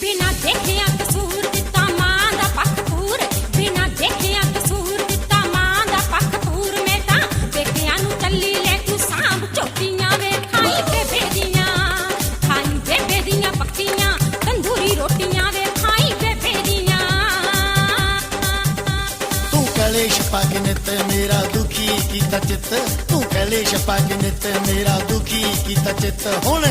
ਬਿਨਾ ਦੇਖਿਆ ਕਲੇਸ਼ ਪਗ ਨਿਤ ਮੇਰਾ ਦੁਖੀ ਕੀਤਾ ਚਿੱਤ। ਤੂੰ ਕਲੇਸ਼ ਪਗ ਨਿਤ ਮੇਰਾ ਦੁਖੀ ਕੀਤਾ ਚਿੱਤ। ਹੁਣ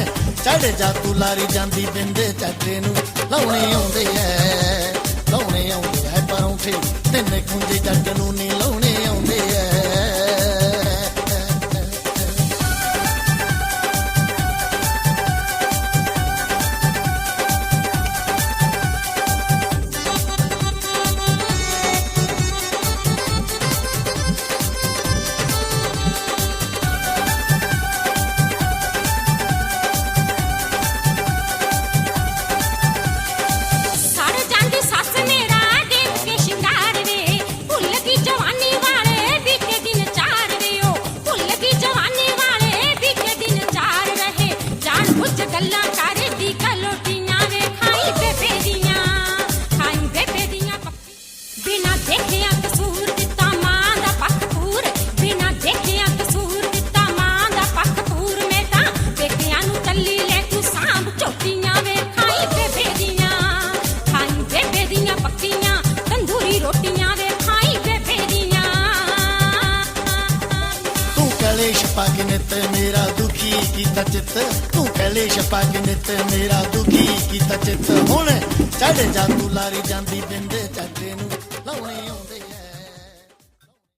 ਚੜ ਜਾ ਤੂੰ ਲਾਰੀ ਜਾਂਦੀ ਬਿੰਦੇ ਚਾਟੇ ਨੂੰ। ਲਾਉਣੇ ਆਉਂਦੇ ਐ, ਲਾਉਣੇ ਆਉਂਦੇ ਐ ਪਰੌਂਠੇ। ਤਿੰਨ ਖੁੰਝੇ ਜੱਟ ਨੂੰ ਨੀ ਕਲੇਸ਼ ਪਾਗ ਨਿਤ ਮੇਰਾ ਦੁਖੀ ਕੀਤਾ ਚਿੱਤ। ਤੂੰ ਕਲੇਸ਼ ਪਾਗ ਨਿਤ ਮੇਰਾ ਦੁਖੀ ਕੀਤਾ ਚਿੱਤ। ਹੁਣ ਚੜ ਜਾ ਤੂੰ ਲਾਰੀ ਜਾਂਦੀ ਬਿੰਦੇ।